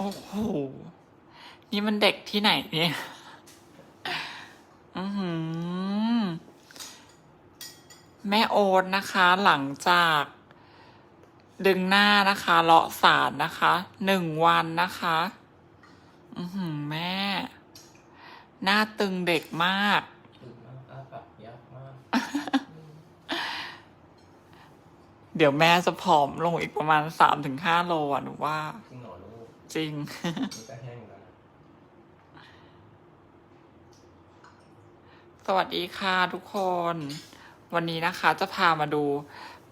โอ้โห นี่มันเด็กที่ไหนเนี่ย อือหือแม่โอ๊ตนะคะ หลังจาก ดึงหน้านะคะเลาะสารนะคะ หนึ่งวันนะคะ อือหือแม่ หน้าตึงเด็กมาก เดี๋ยวแม่จะผอมลงอีกประมาณสามถึงห้าโลอะหนูว่า จริงเหรอ จริงนี่ก็แห้งแล้วนะสวัสดีค่ะทุกคน วันนี้นะคะจะพามาดู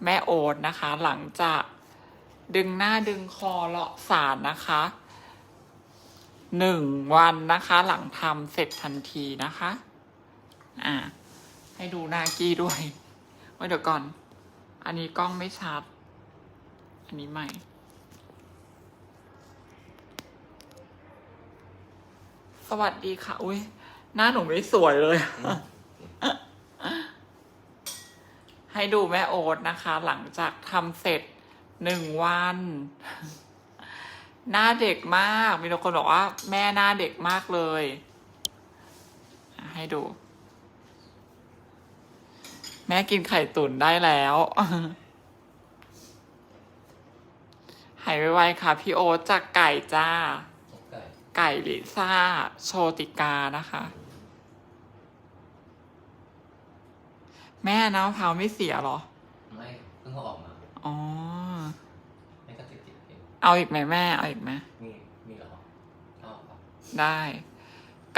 แม่โอ๊ตนะคะ หลังจากดึงหน้าดึงคอเลาะสารนะคะหนึ่งวันนะคะ หลังทำเสร็จทันทีนะคะ อ่า ให้ดูหน้ากี้ด้วยไว้เดี๋ยวก่อน อันนี้กล้องไม่ชัด อันนี้ใหม่ สวัสดีค่ะ อุ้ยหน้าหนูไม่สวยเลย ให้ดูแม่โอ๊ตนะคะ หลังจากทำเสร็จหนึ่งวัน หน้าเด็กมาก มีคนบอกว่า แม่หน้าเด็กมากเลย ให้ดู แม่กินไข่ตุ๋นได้แล้วหายไวๆค่ะ พี่โอ๊ตจากไก่จ้า ไก่ไก่ลิซ่า โชติกานะคะ แม่น้ำมะพร้าวไม่เสียเหรอ ไม่เพิ่งเอาออกมาอ๋อ ไม่ก็ติดติดๆเองเอาอีกไหมแม่ เอาอีกไหมมีมีเหรอเอาครับได้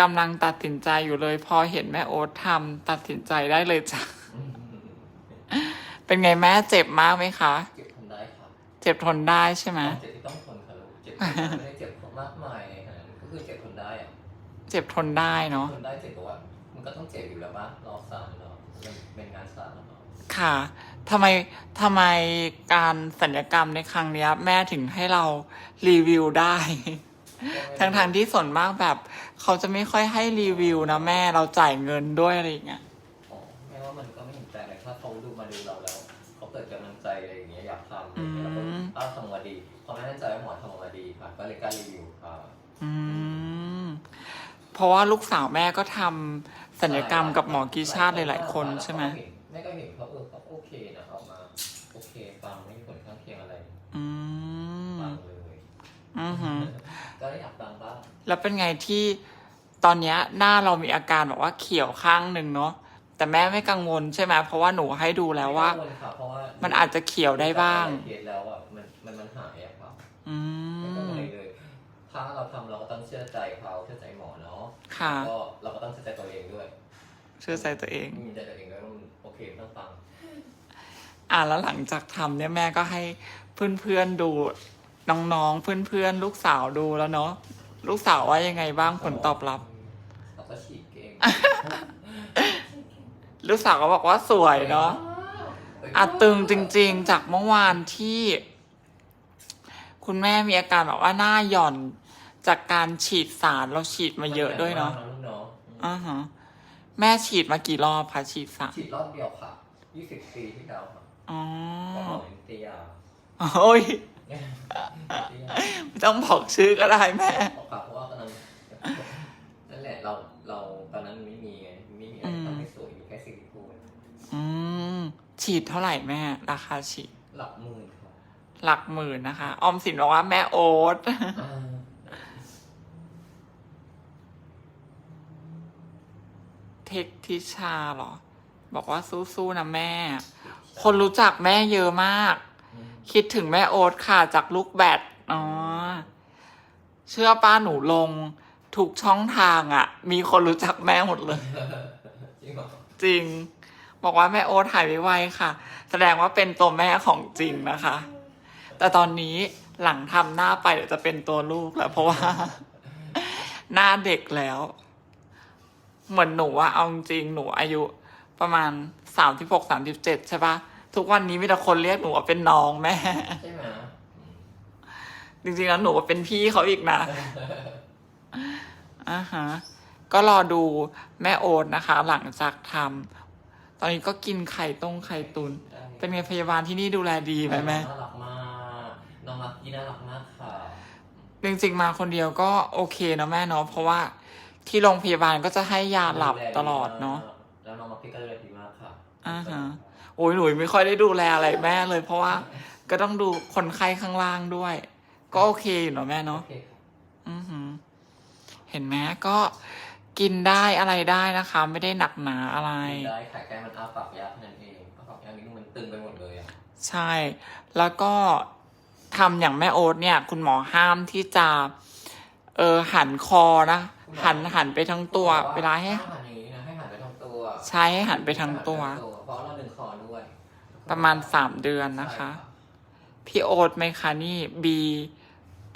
กำลังตัดสินใจอยู่เลย พอเห็นแม่โอ๊ตทำตัดสินใจได้เลยจ้ะ อืมเป็นไงแม่เจ็บมากไหมคะเก็บทนได้ครับเจ็บทนได้ใช่ไหม เจ็บที่ต้องทนค่ะลูกเจ็บที่ไม่ได้เจ็บมากมาย เจ็บทนได้เนาะทนได้เจ็บกว่ามันก็ต้องเจ็บอยู่แล้วปะรอสารเนาะมันเป็นงานสารเนาะค่ะทำไมทำไมการสัญญกรรมในครั้งเนี้ย แม่ถึงให้เรารีวิวได้ ทั้งทางๆที่ส่วนมากแบบ เขาจะไม่ค่อยให้รีวิวนะแม่เราจ่ายเงินด้วยอะไรอย่างเงี้ย อ๋อแม้ว่ามันก็ไม่เห็นแปลกเลยถ้าเขาดูมาดูเราแล้วเขาเกิดกำลังใจอะไรอย่างเงี้ยอยากทำอะไรอย่างเงี้ยแล้วก็อืมถ้าทำออกมาดีพอแม่แน่ใจว่าหมอทำออกมาดีค่ะก็เลยกล้ารีวิวค่ะ อืม เพราะว่าลูกสาวแม่ก็ทำสัญญกรรมกับหมอกีชาติหลายๆคนใช่ไหมแม่ก็เห็นเขาเออเขาโอเคนะออกมาโอเคฟังไม่มีผลข้างเคียงอะไรอืมฟังเลยอือหือก็ได้อยากฟังบ้างแล้วเป็นไงที่ตอนเนี้ยหน้าเรามีอาการแบบว่าเขียวข้างหนึ่งเนาะแต่แม่ไม่กังวลใช่ไหมเพราะว่าหนูให้ดูแล้วว่า ไม่กังลค่ะเพราะว่ามันอาจจะเขียวได้บ้าง เคสแล้วอะมันมันมันหายอะครับอืไม่ต้องมอะไรเลยถ้าเราทำเราก็ต้องเชื่อใจเขาเชื่อ ค่ะแล้วก็เราก็ต้องเชื่อใจตัวเองด้วยเชื่อใจตัวเอง มีใจตัวเองด้วยว่ามันโอเคไม่ต้องฟัง อะแล้วหลังจากทำเนี่ยแม่ก็ให้เพื่อนๆดูน้องๆเพื่อนๆลูกสาวดูแล้วเนาะลูกสาวว่ายังไงบ้างผลตอบรับ เราก็ฉีดเก่งลูกสาวก็บอกว่าสวยเนาะ อัดตึงจริงๆ จากเมื่อวานที่ คุณแม่มีอาการแบบว่าหน้าหย่อน จากการฉีดสารเราฉีดมาเยอะด้วยเนาะลูกเนาะอ่าฮะแม่ฉีดมากี่รอบคะฉีดสารฉีดรอบเดียวค่ะ 20 ปีที่แล้วค่ะอ๋อก็หมอเป็นเตียโอ้ยเตียไม่ต้องบอกชื่อก็ได้แม่ ออกค่ะเพราะว่าตอนนั้นนั่นแหละเราเราตอนนั้นไม่มีไงไม่มีอะไรทำให้สวยมีแค่ซิลิโคนอืมฉีดเท่าไหร่แม่ ราคาฉีดหลักหมื่นค่ะหลักหมื่นนะคะ ออมสินบอกว่าแม่โอ๊ต อ่า เทคทิชาเหรอ บอกว่าสู้ๆนะแม่ คนรู้จักแม่เยอะมากอืมคิดถึงแม่โอ๊ตค่ะจากลูกแบดอ๋อเชื่อป้าหนูลงถูกช่องทางอะ่ะ มีคนรู้จักแม่หมดเลย จริงเหรอจริง บอกว่าแม่โอ๊ตหายไวๆค่ะ แสดงว่าเป็นตัวแม่ของจริงนะคะ แต่ตอนนี้หลังทำหน้าไปเดี๋ยวจะเป็นตัวลูกแล้วเพราะว่า หน้าเด็กแล้ว เหมือนหนูอะเอาจริงๆหนูอายุ ประมาณสามสิบหกสามสิบเจ็ดใช่ปะทุกวันนี้มีแต่คนเรียกหนูว่าเป็นน้องแม่ ใช่ไหมจริงๆแล้วหนูว่าเป็นพี่เขาอีกนะอ่าฮะก็รอดูแม่โอ๊ตนะคะ หลังจากทำตอนนี้ก็กินไข่ต้งไข่ตุน เป็นไงพยาบาลที่นี่ดูแลดีไหมแม่น่ารักมากน้องรักยี่น่ารักมากค่ะ จริงๆมาคนเดียวก็โอเคนะแม่เนาะเพราะว่า ที่โรงพยาบาลก็จะให้ยาหลับตลอดเนาะแล้วน้องมาพี่ก็ดูแลดีมากค่ะอ่าฮะโอ้ยหนูไม่ค่อยได้ดูแลอะไรแม่เลย เพราะว่าก็ต้องดูคนไข้ข้างล่างด้วย ก็โอเคอยู่เนาะแม่โอเนาะเคค่ะอือหือเห็นไหมก็กินได้อะไรได้นะคะ ไม่ได้หนักหนาอะไรได้ไข่ไก่มันอ้าปากยากนั่นเองอ้าปากยากนิดนึงมันตึงไปหมดเลยอะใช่ แล้วก็ทำอย่างแม่โอ๊ตเนี่ย คุณหมอห้ามที่จะ เออหันคอนะ หันหันไปทั้งตัว เวลาให้ห้ามหันอย่างนี้นะให้หันไปทั้งตัวใช้ให้หันไปทั้งตัว เพราะเราดึงคอด้วยประมาณสามเดือนนะคะ พี่โอ๊ตไหมคะนี่บี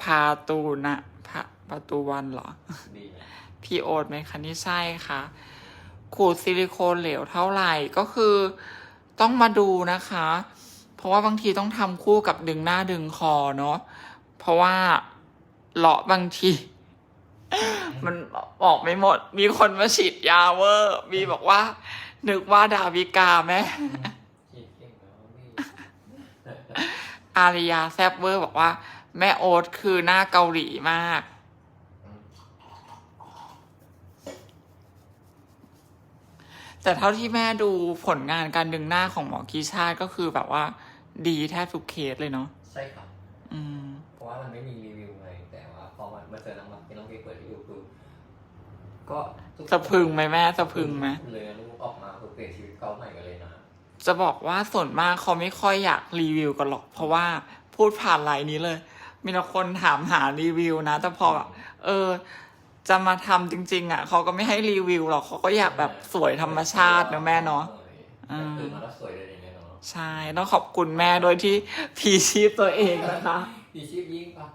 พาตูนะพาประตูวันเหรอ ดีนะพี่โอ๊ตไหมคะนี่ใช่ค่ะ ขูดซิลิโคนเหลวเท่าไหร่ก็คือต้องมาดูนะคะ เพราะว่าบางทีต้องทำคู่กับดึงหน้าดึงคอเนาะเพราะว่าเลาะบางที มันออกไม่หมด มีคนมาฉีดยาเวอร์มีบอกว่า นึกว่าดาวิกาแม่คิดเก่งแล้วนี่อาริยาแซบเวอร์บอกว่า แม่โอ๊ตคือหน้าเกาหลีมาก แต่เท่าที่แม่ดูผลงานการดึงหน้าของหมอกีชาติก็คือแบบว่า ดีแทบทุกเคสเลยเนาะใช่ค่ะอืมเพราะว่ามันไม่มี ก็ทุกสะพรึงไหมแม่สะพรึงไหมเลยนะลูกออกมาคือเปลี่ยนชีวิตเขาใหม่กันเลยนะ จะบอกว่าส่วนมากเขาไม่ค่อยอยากรีวิวกันหรอก เพราะว่าพูดผ่านไลน์นี้เลย มีแต่คนถามหารีวิวนะ แต่พอแบบเออ จะมาทำจริง ๆ อะเขาก็ไม่ให้รีวิวหรอกเขาก็อยากแบบสวยธรรมชาตินะแม่เนาะอืมตื่นมาแล้วสวยเลยเนี่ยเนาะใช่ต้องขอบคุณแม่โดยที่พีชีพตัวเองนะคะดีชีพยิ่งปะ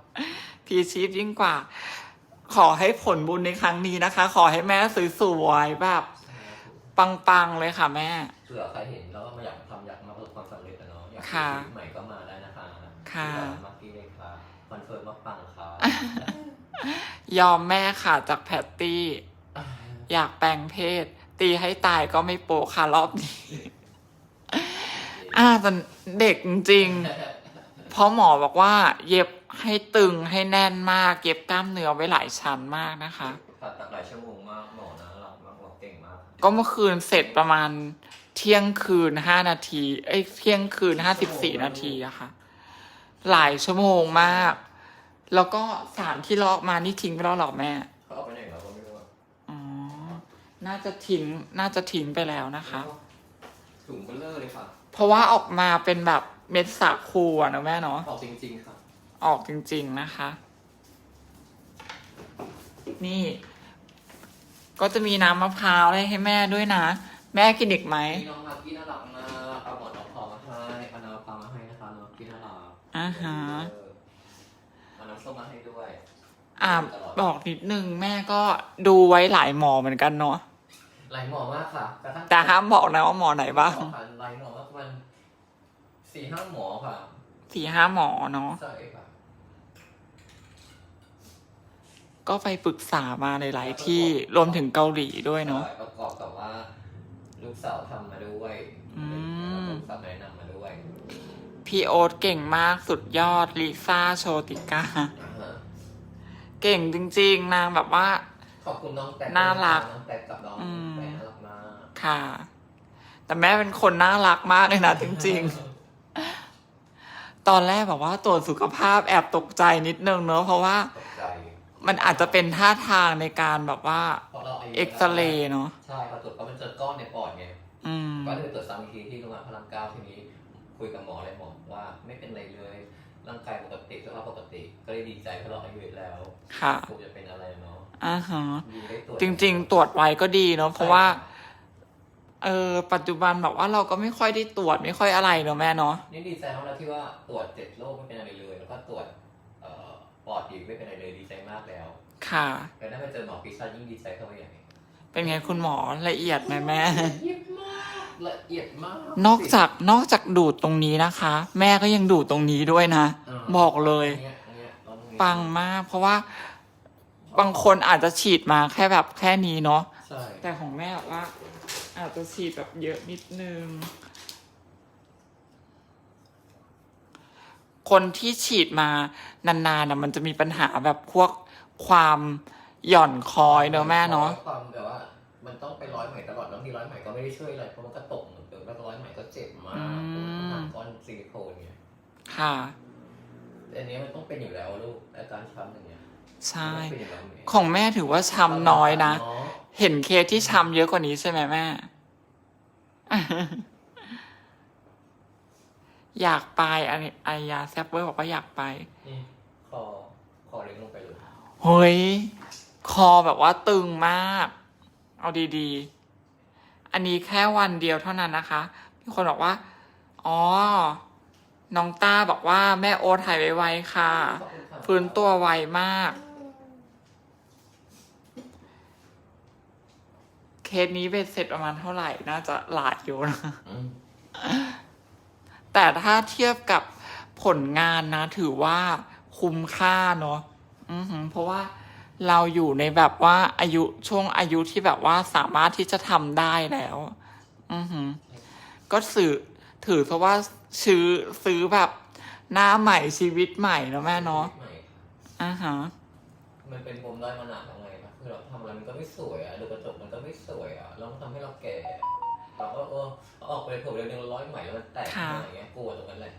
พีชีพยิ่งกว่า ขอให้ผลบุญในครั้งนี้นะคะ ขอให้แม่สวยๆแบบปังๆเลยค่ะแม่ เผื่อใครเห็นแล้วก็มาอยากทำอยากมาประสบความสำเร็จอะเนาะอยากค่ะชีวิตใหม่ก็มาได้นะคะค่ะ ที่ร้านมักกี้เลยค่ะคอนเฟิร์มว่าปังค่ะยอมแม่ค่ะจากแพตตี้ อยากแปลงเพศ ตีให้ตายก็ไม่โปะค่ะรอบนี้ อ่าแต่เด็กจริงๆเพราะหมอบอกว่า เย็บ ให้ตึงให้แน่นมากเย็บกล้ามเนื้อไว้หลายชั้นมากนะคะ ผ่าตัดหลายชั่วโมงมากหมอนะเรามากหมอเก่งมากก็เมื่อคืนเสร็จประมาณเที่ยงคืนห้านาที เอ้ยเที่ยงคืนห้าสิบสี่นาทีอะค่ะ หลายชั่วโมงมาก แล้วก็สารที่ลอกมานี่ทิ้งไปแล้วเหรอแม่ เขาเอาไปไหนเราก็ไม่รู้อะอ๋อ น่าจะทิ้ง น่าจะทิ้งไปแล้วนะคะ ถุงเบลเลอร์เลยค่ะเพราะว่าออกมาเป็นแบบเม็ดสาคูอะนะแม่เนาะ ออกจริง ๆ ค่ะ ออกจริงๆนะคะ นี่ ก็จะมีน้ำมะพร้าวอะไรให้แม่ด้วยนะ แม่กินอีกไหมพี่น้องมากี้น่ารักมากเอาหมอนเอาพอมาให้เอาน้ำปลามาให้นะคะน้องกี้น่ารักอ่าฮะเออเอาน้ำส้มมาให้ด้วยอ่าบอกนิดนึงแม่ก็ดูไว้หลายหมอเหมือนกันเนาะหลายหมอมากค่ะกระทั่งแต่ห้ามบอกนะว่าหมอไหนบ้าง หมอค่ะหลายหมอมากมันสี่ห้าหมอค่ะ สี่ห้าหมอเนาะใช่ค่ะก็ไปปรึกษามาในหลายๆที่รวมถึงเกาหลีด้วยเนาะใช่ประกอบกับว่า ลูกสาวทำมาด้วยอืมลูกสาวแนะนำมาด้วยพี่โอ๊ตเก่งมากสุดยอดลิซ่าโชติกาอ่าฮะเก่งจริง ๆ นางแบบว่าขอบคุณน้องแตกน่ารักน้องแตกกับน้องอืมแตกน่ารักมากค่ะ แต่แม่เป็นคนน่ารักมากเลยนะจริง ๆ ตอนแรกแบบว่าตรวจสุขภาพแอบตกใจนิดนึงเนอะเพราะว่าตกใจมันอาจจะเป็นท่าทางในการแบบว่าเพราะเราายุเอ็กซเรย์เนาะใช่พอตรวจก็มันเจอก้อนในปอดไง อืม ก็เลยตรวจซ้ำอีกทีที่โรงพยาบาลพระรามเก้าทีนี้คุยกับหมอเลยหมอบอกว่าไม่เป็นไรเลย ร่างกายปกติสภาพปกติ ก็เลยดีใจเพราะเราอายุเยอะแล้วค่ะคงจะเป็นอะไรเนาะอ่าฮะ ดีได้ตรวจจริง ๆ ตรวจไว้ก็ดีเนาะเพราะว่า เออปัจจุบันแบบว่าเราก็ไม่ค่อยได้ตรวจไม่ค่อยอะไรเนาะแม่เนาะนี่ดีใจมากแล้วที่ว่าตรวจเจ็ดโรคไม่เป็นอะไรเลย แล้วก็ตรวจเอ่อปอดอีกไม่เป็นอะไรเลยดีใจมากแล้วค่ะแล้วได้ไปเจอหมอพิซซ่ายิ่งดีใจเข้าไปใหญ่เป็นไงคุณหมอละเอียดไหมแม่ละเอียดมากละเอียดมากนอกจากนอกจากดูดตรงนี้นะคะ แม่ก็ยังดูดตรงนี้ด้วยนะ บอกเลย นี่นี่ลองตรงนี้ปังมาก เพราะว่าบางคนอาจจะฉีดมาแค่แบบแค่นี้เนาะ ใช่แต่ของแม่แบบว่า อาจจะฉีดแบบเยอะนิดนึง คนที่ฉีดมานานๆนะมันจะมีปัญหาแบบพวกความหย่อนคอยเนอะแม่เนาะความแบบว่า มันต้องไปร้อยใหม่ตลอดแล้วทีร้อยใหม่ก็ไม่ได้ช่วยอะไรเพราะมันก็ตกเหมือนเดิมแล้วร้อยใหม่ก็เจ็บมากอืมหนักก้อนซิลิโคนเนี่ยค่ะแต่อันนี้มันต้องเป็นอยู่แล้วลูกอาการช้ำอย่างเงี้ยใช่มันต้องเป็นอยู่แล้วแม่ของแม่ถือว่าช้ำน้อยนะเา เห็นเคสที่ช้ำเยอะกว่านี้ใช่ไหมแม่ อยากไปอันนี้ไอยาแซบเวอร์บอกว่าอยากไป นี่คอคอเล็กลงไปเลย เฮ้ย คอแบบว่าตึงมาก เอาดีๆ อันนี้แค่วันเดียวเท่านั้นนะคะมีคนบอกว่า อ๋อ น้องต้าบอกว่าแม่โอ๊ตหายไวๆค่ะขอบคุณค่ะ ฟื้นตัวไวมาก เคสนี้เบ็ดเสร็จประมาณเท่าไหร่ น่าจะหลายอยู่นะอืมแต่ถ้าเทียบกับผลงานนะ ถือว่าคุ้มค่าเนาะอือหือเพราะว่าเราอยู่ในแบบว่าอายุช่วงอายุที่แบบว่าสามารถที่จะทำได้แล้ว อือหือ ก็สื่อถือซะว่าซื้อซื้อแบบหน้าใหม่ชีวิตใหม่เนาะแม่เนาะใหม่ค่ะอ่าฮะมันเป็นปมด้อยมานานแล้วไง ครับคือเราทำอะไรมันก็ไม่สวยอะดูกระจกมันก็ไม่สวยอะแล้วมันทำให้เราแก่เราก็เออเอาออกไปเลยผมเดือนหนึงร้อยไหมแล้วมันแตกขึ้นมาอย่างเงี้ยกลัวตรงนั้นแหละ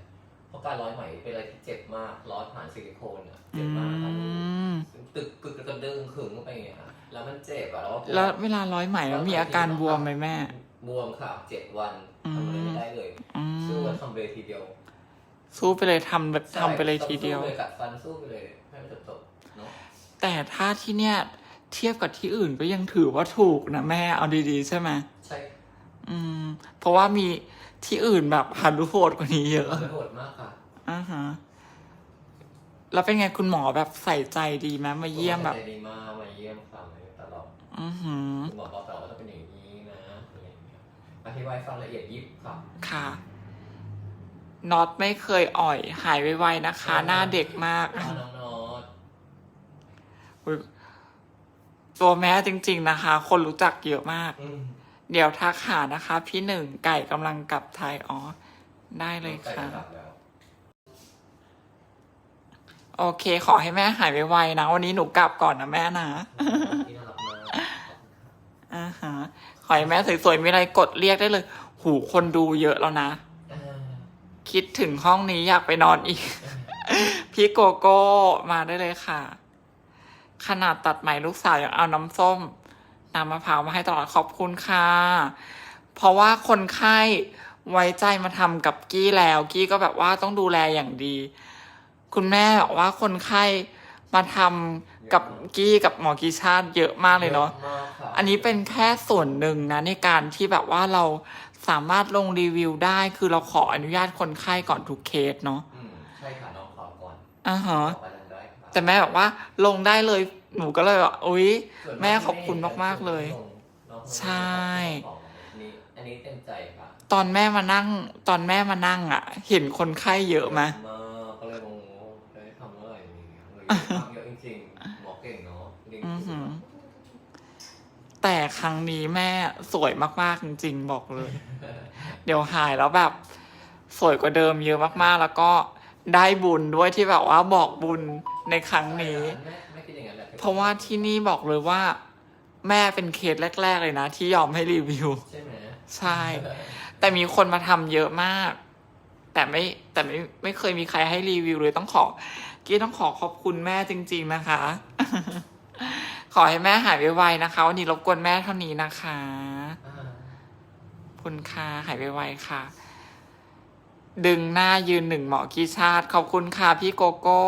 เพราะการร้อยไหมเป็นอะไรที่เจ็บมากร้อยผ่านซิลิโคนอะอืเจ็บมากครับมตึกกึกกระดึงขึงเข้าไปอย่างเงี้ยแล้วมันเจ็บอะแล้วก็กลัแล้วเวลาร้อยไหมแล้วมีอาการบวมไหมแม่ บวมค่ะเจ็ดวันอืมทำอะไรไม่ได้เลยอืสู้มกันทำเลยทีเดียวสู้ไปเลยทำแบบทำไปเลยใช่ทีเดียวต้องสู้เลยกัดฟันสู้ไปเลยให้มันจบๆเนาะแต่ถ้าที่เนี้ย เทียบกับที่อื่นก็ยังถือว่าถูกนะแม่เอาดีๆ ใช่ไหมใช่อืม เพราะว่ามีที่อื่นแบบหันรุโหดกว่านี้เยอะมันโหดมากค่ะอ่าฮะแล้วเป็นไงคุณหมอแบบใส่ใจดีไหมมาเยี่ยมแบบใจดีมากมาเยี่ยมฟังเลยตลอดอือหือคุณหมอบอกตลอดว่าต้องเป็นอย่างนี้นะอะไรอย่างเงี้ยอธิบายฟังละเอียดยิบค่ะค่ะน็อตไม่เคยอ่อย หายไวๆนะคะ หน้าเด็กมากน้องนอตอุ๊ย ตัวแม่จริง ๆนะคะ คนรู้จักเยอะมากอืมเดี๋ยวทักหานะคะ พี่หนึ่งไก่กำลังกลับไทยอ๋อ ได้เลยใกล้ค่ะจะกลับแล้วโอเค ขอให้แม่หายไวๆนะ วันนี้หนูกลับก่อนนะแม่นะที่น่ารักมากอ่าฮะขอให้แม่สวยๆมีอะไรกดเรียกได้เลย หูคนดูเยอะแล้วนะอ่าคิดถึงห้องนี้อยากไปนอนอีก พี่โกโก้มาได้เลยค่ะ ขนาดตัดไหมลูกสาวยังเอาน้ำส้มน้ำมะพร้าวมาให้ตลอดขอบคุณค่ะ เพราะว่าคนไข้ไว้ใจมาทำกับกี้แล้ว กี้ก็แบบว่าต้องดูแลอย่างดี คุณแม่บอกว่าคนไข้มาทำกับกี้กับหมอกีชาติเยอะมากเลยเนาะยอมากค่ะอันนี้เป็นแค่ส่วนหนึ่งนะในการที่แบบว่าเราสามารถลงรีวิวได้ คือเราขออนุญาตคนไข้ก่อนทุกเคสเนาะอืมใช่ค่ะน้องขอก่อนอ่าฮะ แต่แม่บอกว่าลงได้เลยหนูก็เลยแบบอุ๊ยส่วนากแม่ขอบคุณมากๆเลยน้องใช่อันนี้อันนี้เต็มใจค่ะตอนแม่มานั่ง ตอนแม่มานั่งอะ เห็นคนไข้เยอะไหม มากก็เลยงงว่าจะได้ทำเมื่อไหร่ดีเลยทำเยอะจริงๆหมอเก่งเนาะเรียนอือเก่หืงอแต่ครั้งนี้แม่สวยมากๆจริงๆบอกเลย เดี๋ยวหายแล้วแบบ สวยกว่าเดิมเยอะมากๆ แล้วก็ ได้บุญด้วยที่แบบว่าบอกบุญในครั้งนี้ แม่แม่คิดอย่างนั้นแหละเพราะว่าที่นี่บอกเลยว่า แม่เป็นเคสแรก ๆ เลยนะ ที่ยอมให้รีวิว ใช่ไหมใช่ แต่มีคนมาทำเยอะมาก แต่ไม่แต่ไม่ไม่เคยมีใครให้รีวิวเลยต้องขอกี้ต้องขอขอบคุณแม่จริง ๆนะคะ ขอให้แม่หายไวๆนะคะ วันนี้รบกวนแม่เท่านี้นะคะ อ่าขอบคุณค่ะหายไวๆค่ะ ดึงหน้ายืนหนึ่งเหมาะกี้ชาติ ขอบคุณค่ะพี่โกโก้